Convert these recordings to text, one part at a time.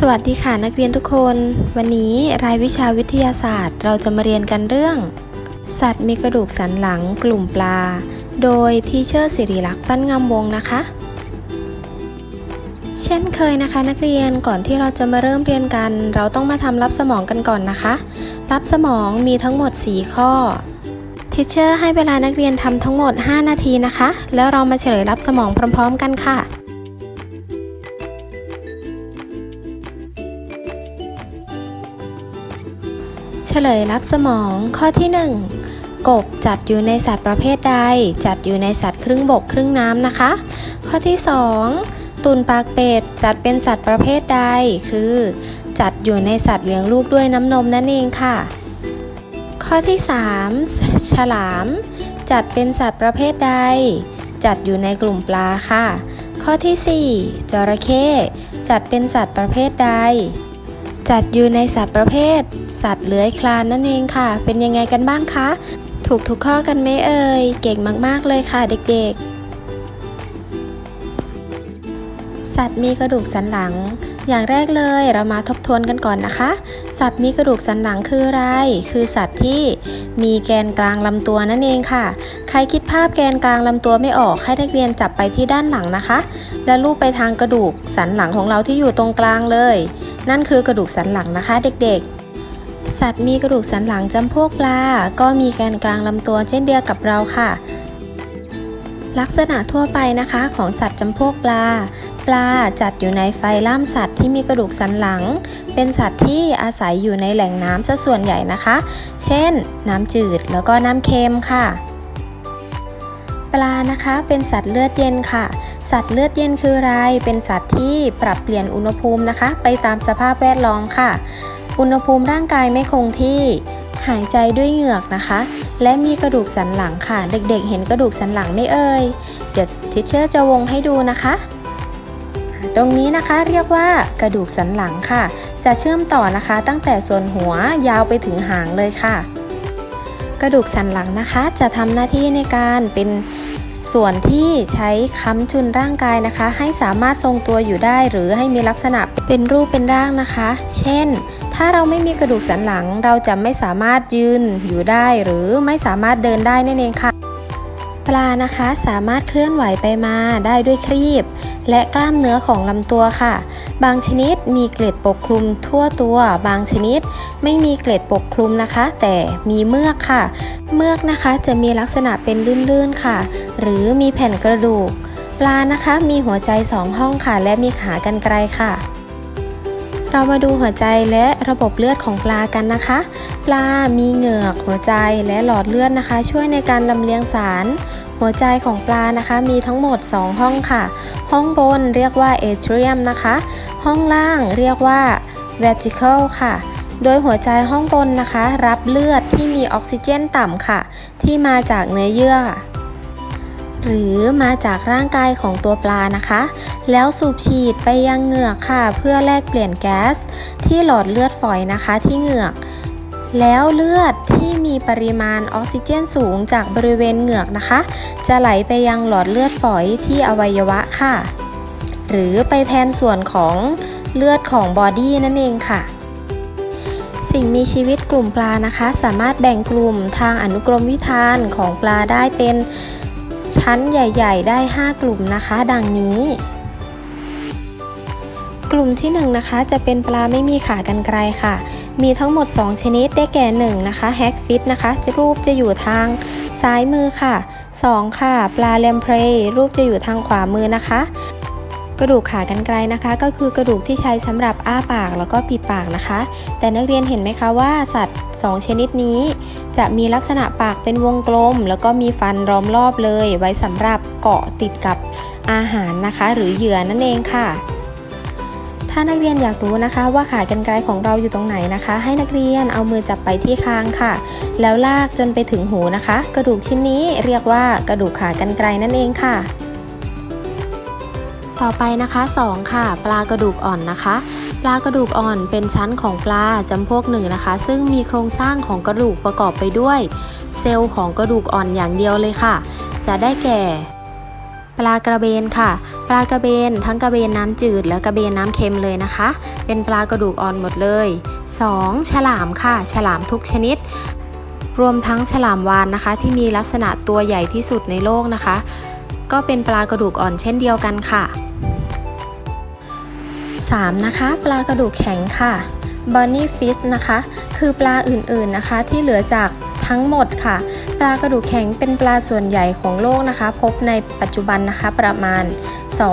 สวัสดีค่ะนักเรียนทุกคน วันนี้รายวิชาวิทยาศาสตร์ เราจะมาเรียนกันเรื่อง สัตว์มีกระดูกสันหลังกลุ่มปลา โดยทีเชอร์สิริลักษณ์ปั้นงามวงศ์นะคะ เช่นเคยนะคะ นักเรียนก่อนที่เราจะมาเริ่มเรียนกัน เราต้องมาทำรับสมองกันก่อนนะคะ รับสมองมีทั้งหมด 4 ข้อทีเชอร์ให้เวลานักเรียนทำทั้งหมด 5 นาทีนะคะ แล้วเรามาเฉลยรับสมองพร้อม ๆ กันค่ะ เฉลยรับสมองข้อที่ 1 กบจัดอยู่ในสัตว์ประเภทใด จัดอยู่ในสัตว์ครึ่งบกครึ่งน้ำนะคะ ข้อที่ 2 ตุนปากเป็ดจัดเป็นสัตว์ประเภทใด คือ จัดอยู่ในสัตว์เลี้ยงลูกด้วยน้ำนมนั่นเองค่ะ ข้อที่ 3 ฉลาม จัดเป็นสัตว์ประเภทใด จัดอยู่ในกลุ่มปลาค่ะ ข้อที่ 4จระเข้จัดเป็นสัตว์ประเภทใด จัดอยู่ในสัตว์ประเภท สัตว์เลื้อยคลานนั่นเองค่ะ เป็นยังไงกันบ้างคะ ถูกทุกข้อกันไหมเอ่ย เก่งมากๆเลยค่ะเด็กๆ สัตว์มีกระดูกสันหลัง อย่างแรกเลยเรามาทบทวนกันก่อนนะคะ สัตว์มีกระดูกสันหลังคืออะไร คือสัตว์ที่มีแกนกลางลำตัวนั่นเองค่ะ ใครคิดภาพแกนกลางลำตัวไม่ออกให้นักเรียนจับไปที่ด้านหลังนะคะ แล้วลูบไปทางกระดูกสันหลังของเราที่อยู่ตรงกลางเลย นั่นคือกระดูกสันหลังนะคะ เด็กๆ สัตว์มีกระดูกสันหลังจำพวกปลา ก็มีแกนกลางลำตัวเช่นเดียวกับเราค่ะลักษณะทั่วไปนะคะของสัตว์จำพวกปลา ปลาจัดอยู่ในไฟล่ามสัตว์ที่มีกระดูกสันหลัง เป็นสัตว์ที่อาศัยอยู่ในแหล่งน้ำซะส่วนใหญ่นะคะ เช่น น้ำจืดแล้วก็น้ำเค็มค่ะ ปลานะคะเป็นสัตว์เลือดเย็นค่ะ สัตว์เลือดเย็นคืออะไร เป็นสัตว์ที่ปรับเปลี่ยนอุณหภูมินะคะ ไปตามสภาพแวดล้อมค่ะ อุณหภูมิร่างกายไม่คงที่หายใจด้วยเหงือกนะคะ และมีกระดูกสันหลังค่ะ เด็กๆ เห็นกระดูกสันหลังไม่เอ่ย เดี๋ยวทิเชอร์จะวงให้ดูนะคะ ตรงนี้นะคะเรียกว่ากระดูกสันหลังค่ะ จะเชื่อมต่อนะคะตั้งแต่ส่วนหัวยาวไปถึงหางเลยค่ะ กระดูกสันหลังนะคะ จะทำหน้าที่ในการเป็นส่วนที่ใช้ค้ำจุนร่างกายนะคะ ให้สามารถทรงตัวอยู่ได้ หรือให้มีลักษณะเป็นรูปเป็นร่างนะคะ เช่น ถ้าเราไม่มีกระดูกสันหลัง เราจะไม่สามารถยืนอยู่ได้ หรือไม่สามารถเดินได้นั่นเองค่ะ ปลานะคะสามารถเคลื่อนไหวไปมาได้ด้วยครีบ และกล้ามเนื้อของลำตัวค่ะ บางชนิดมีเกล็ดปกคลุมทั่วตัว บางชนิดไม่มีเกล็ดปกคลุมนะคะ แต่มีเมือกค่ะ เมือกนะคะจะมีลักษณะเป็นลื่นๆค่ะ หรือมีแผ่นกระดูก ปลานะคะมีหัวใจสองห้องค่ะ และมีขากรรไกรค่ะ เรามาดูหัวใจและระบบเลือดของปลากันนะคะ ปลามีเหงือกหัวใจและหลอดเลือดนะคะ ช่วยในการลำเลียงสาร หัวใจของปลานะคะมีทั้งหมด 2 ห้องค่ะ ห้องบนเรียกว่า atrium นะคะ ห้องล่างเรียกว่า ventricle ค่ะโดยหัวใจห้องบนนะคะ รับเลือดที่มีออกซิเจนต่ำค่ะ ที่มาจากเนื้อเยื่อ หรือมาจากร่างกายของตัวปลานะคะ แล้วสูบฉีดไปยังเหงือกค่ะ เพื่อแลกเปลี่ยนแก๊ส ที่หลอดเลือดฝอยนะคะที่เหงือก แล้วเลือดที่มีปริมาณออกซิเจนสูงจากบริเวณเหงือกนะคะ จะไหลไปยังหลอดเลือดฝอยที่อวัยวะค่ะ หรือไปแทนส่วนของเลือดของบอดี้นั่นเองค่ะสิ่งมีชีวิตกลุ่มปลานะคะ สามารถแบ่งกลุ่มทางอนุกรมวิธานของปลาได้เป็น ชั้นใหญ่ ๆ ได้ 5 กลุ่มนะคะ ดังนี้ กลุ่มที่1นงนะคะจะเป็นปลาไม่มีขากรรไกรค่ะ มีทั้งหมด 2 ชนิดได้แก่1นะคะแฮกฟิตนะคะจะรูปจะอยู่ทางซ้ายมือค่ะ 2 ค่ะ ปลาแลมเพรรูปจะอยู่ทางขวามือนะคะ กระดูกขากรรไกรนะคะ ก็คือกระดูกที่ใช้สำหรับอ้าปากแล้วก็ปิดปากนะคะ แต่นักเรียนเห็นไหมคะว่าสัตว์ 2 ชนิดนี้ จะมีลักษณะปากเป็นวงกลม แล้วก็มีฟันล้อมรอบเลย ไว้สำหรับเกาะติดกับอาหารนะคะ หรือเหยื่อนั่นเองค่ะถ้านักเรียนอยากรู้นะคะว่าขากรรไกรของเราอยู่ตรงไหนนะคะ ให้นักเรียนเอามือจับไปที่คางค่ะ แล้วลากจนไปถึงหูนะคะ กระดูกชิ้นนี้เรียกว่ากระดูกขากรรไกรนั่นเองค่ะ ต่อไปนะคะ 2 ค่ะ ปลากระดูกอ่อนนะคะ ปลากระดูกอ่อนเป็นชั้นของปลาจำพวกหนึ่งนะคะ ซึ่งมีโครงสร้างของกระดูกประกอบไปด้วย เซลล์ของกระดูกอ่อนอย่างเดียวเลยค่ะ จะได้แก่ ปลากระเบนค่ะ ปลากระเบนทั้งกระเบนน้ำจืดและกระเบนน้ำเค็มเลยนะคะ เป็นปลากระดูกอ่อนหมดเลย 2. ฉลามค่ะ ฉลามทุกชนิด รวมทั้งฉลามวานนะคะ ที่มีลักษณะตัวใหญ่ที่สุดในโลกนะคะ ก็เป็นปลากระดูกอ่อนเช่นเดียวกันค่ะ 3. นะคะ ปลากระดูกแข็งค่ะ Bonny Fish นะคะ คือปลาอื่นๆนะคะที่เหลือจากทั้งหมดค่ะ ปลากระดูกแข็งเป็นปลาส่วนใหญ่ของโลกนะคะ พบในปัจจุบันนะคะประมาณ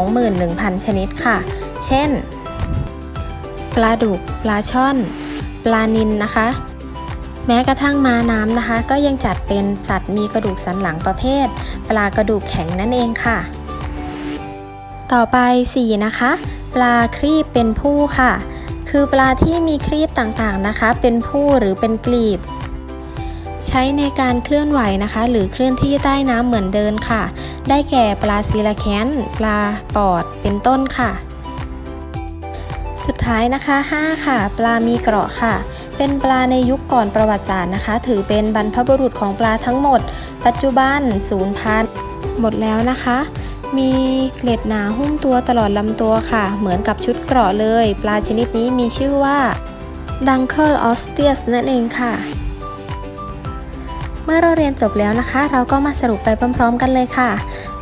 21,000 ชนิดค่ะ เช่น ปลาดุก ปลาช่อน ปลานิลนะคะ แม้กระทั่งม้าน้ำนะคะ ก็ยังจัดเป็นสัตว์มีกระดูกสันหลังประเภท ปลากระดูกแข็งนั่นเองค่ะ ต่อไป 4 นะคะ ปลาครีบเป็นผู้ค่ะ คือปลาที่มีครีบต่างๆนะคะ เป็นผู้หรือเป็นกลีบ ใช้ในการเคลื่อนไหวนะคะ หรือเคลื่อนที่ใต้น้ำเหมือนเดินค่ะ ได้แก่ปลาซีลาแคนปลาปอดเป็นต้นค่ะ สุดท้ายนะคะ 5 ค่ะ ปลามีเกราะค่ะ เป็นปลาในยุคก่อนประวัติศาสตร์นะคะ ถือเป็นบรรพบุรุษของปลาทั้งหมด ปัจจุบันศูนย์พันหมดแล้วนะคะ มีเกล็ดหนาหุ้มตัวตลอดลำตัวค่ะ เหมือนกับชุดเกราะเลย ปลาชนิดนี้มีชื่อว่า Dunkel o s t e u s นั่นเองค่ะ เมื่อเราเรียนจบแล้วนะคะ เราก็มาสรุปไปพร้อมๆ กันเลยค่ะ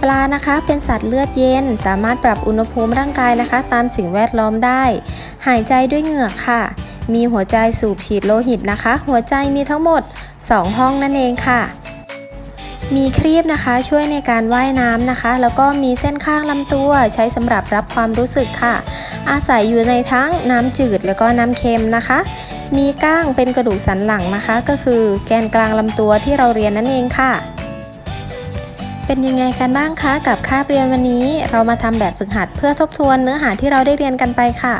ปลานะคะเป็นสัตว์เลือดเย็น สามารถปรับอุณหภูมิร่างกายนะคะ ตามสิ่งแวดล้อมได้ หายใจด้วยเหงือกค่ะ มีหัวใจสูบฉีดโลหิตนะคะ หัวใจมีทั้งหมด 2 ห้องนั่นเองค่ะมีครีบนะคะช่วยในการว่ายน้ำนะคะ แล้วก็มีเส้นข้างลำตัวใช้สำหรับรับความรู้สึกค่ะ อาศัยอยู่ในทั้งน้ำจืดแล้วก็น้ำเค็มนะคะ มีก้างเป็นกระดูกสันหลังนะคะ ก็คือแกนกลางลำตัวที่เราเรียนนั่นเองค่ะ เป็นยังไงกันบ้างคะกับคาบเรียนวันนี้ เรามาทำแบบฝึกหัดเพื่อทบทวนเนื้อหาที่เราได้เรียนกันไปค่ะ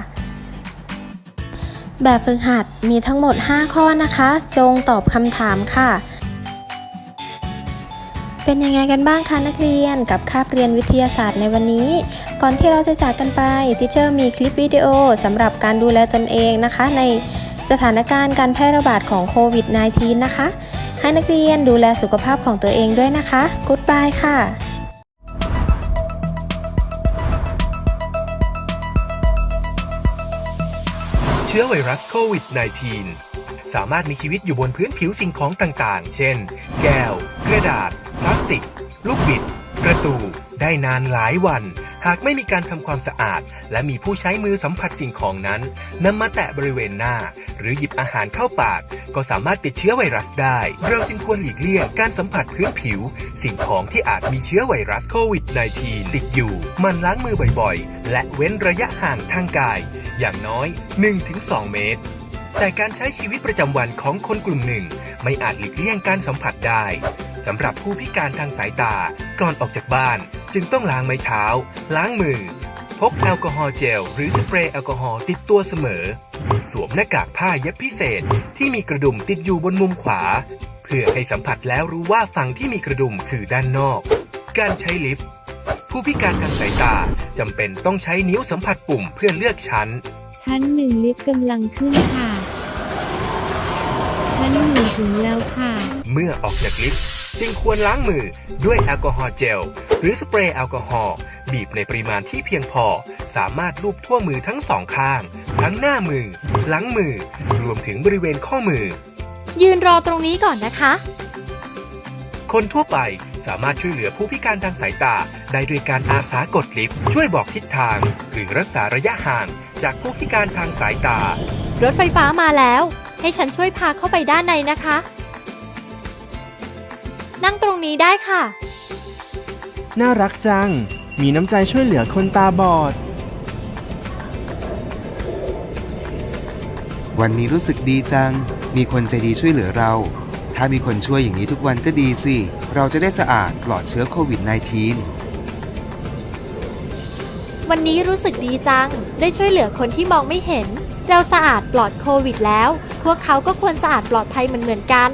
แบบฝึกหัดมีทั้งหมด 5 ข้อนะคะ จงตอบคำถามค่ะเป็นยังไงกันบ้างคะนักเรียนกับคาบเรียนวิทยาศาสตร์ในวันนี้ ก่อนที่เราจะจากกันไปทิเชอร์มีคลิปวิดีโอสำหรับการดูแลตนเองนะคะ ใน สถานการณ์การแพร่ระบาดของโควิด -19 นะคะ ให้นักเรียนดูแลสุขภาพของตัวเองด้วยนะคะกุ๊ดบายค่ะเชื้อไวรัสโควิด -19 สามารถมีชีวิตอยู่บนพื้นผิวสิ่งของต่างๆ เช่น แก้ว กระดาษ พลาสติก ลูกบิด ประตู ได้นานหลายวัน หากไม่มีการทำความสะอาด และมีผู้ใช้มือสัมผัสสิ่งของนั้นนำมาแตะบริเวณหน้า หรือหยิบอาหารเข้าปาก ก็สามารถติดเชื้อไวรัสได้ เราจึงควรหลีกเลี่ยงการสัมผัสพื้นผิว สิ่งของที่อาจมีเชื้อไวรัสโควิด -19 ติดอยู่ มันล้างมือบ่อยๆ และเว้นระยะห่างทางกาย อย่างน้อย 1-2 เมตรแต่การใช้ชีวิตประจำวันของคนกลุ่มหนึ่ง ไม่อาจหลีกเลี่ยงการสัมผัสได้ สำหรับผู้พิการทางสายตาก่อนออกจากบ้าน จึงต้องล้างไม้เท้า ล้างมือ พกแอลกอฮอล์เจล หรือสเปรย์แอลกอฮอล์ติดตัวเสมอ สวมหน้ากากผ้าเย็บพิเศษที่มีกระดุมติดอยู่บนมุมขวา เพื่อให้สัมผัสแล้วรู้ว่าฝั่งที่มีกระดุมคือด้านนอก การใช้ลิฟต์ผู้พิการทางสายตาจำเป็นต้องใช้นิ้วสัมผัสปุ่มเพื่อเลือกชั้น ชั้นหนึ่งลิฟต์กำลังขึ้นค่ะ ชั้นหนึ่งถึงแล้วค่ะ เมื่อออกจากลิฟต์ จึงควรล้างมือด้วยแอลกอฮอล์เจล หรือสเปรย์แอลกอฮอล์บีบในปริมาณที่เพียงพอ สามารถลูบทั่วมือทั้งสองข้าง ทั้งหน้ามือ หลังมือ รวมถึงบริเวณข้อมือ ยืนรอตรงนี้ก่อนนะคะ คนทั่วไปสามารถช่วยเหลือผู้พิการทางสายตา ได้ด้วยการอาสากดลิฟต์ช่วยบอกทิศทาง หรือรักษาระยะห่างจากผู้พิการทางสายตา รถไฟฟ้ามาแล้ว ให้ฉันช่วยพาเข้าไปด้านในนะคะ นั่งตรงนี้ได้ค่ะ น่ารักจัง มีน้ำใจช่วยเหลือคนตาบอด วันนี้รู้สึกดีจัง มีคนใจดีช่วยเหลือเรา ถ้ามีคนช่วยอย่างนี้ทุกวันก็ดีสิ เราจะได้สะอาดปลอดเชื้อโควิด -19 วันนี้รู้สึกดีจัง ได้ช่วยเหลือคนที่มองไม่เห็น เราสะอาดปลอดโควิดแล้ว พวกเขาก็ควรสะอาดปลอดภัยเหมือนเหมือนๆกัน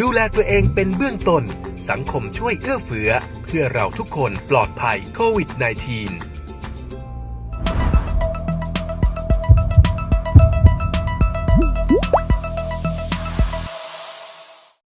ดูแลตัวเองเป็นเบื้องต้น สังคมช่วยเอื้อเฟื้อ เพื่อเราทุกคนปลอดภัยโควิด -19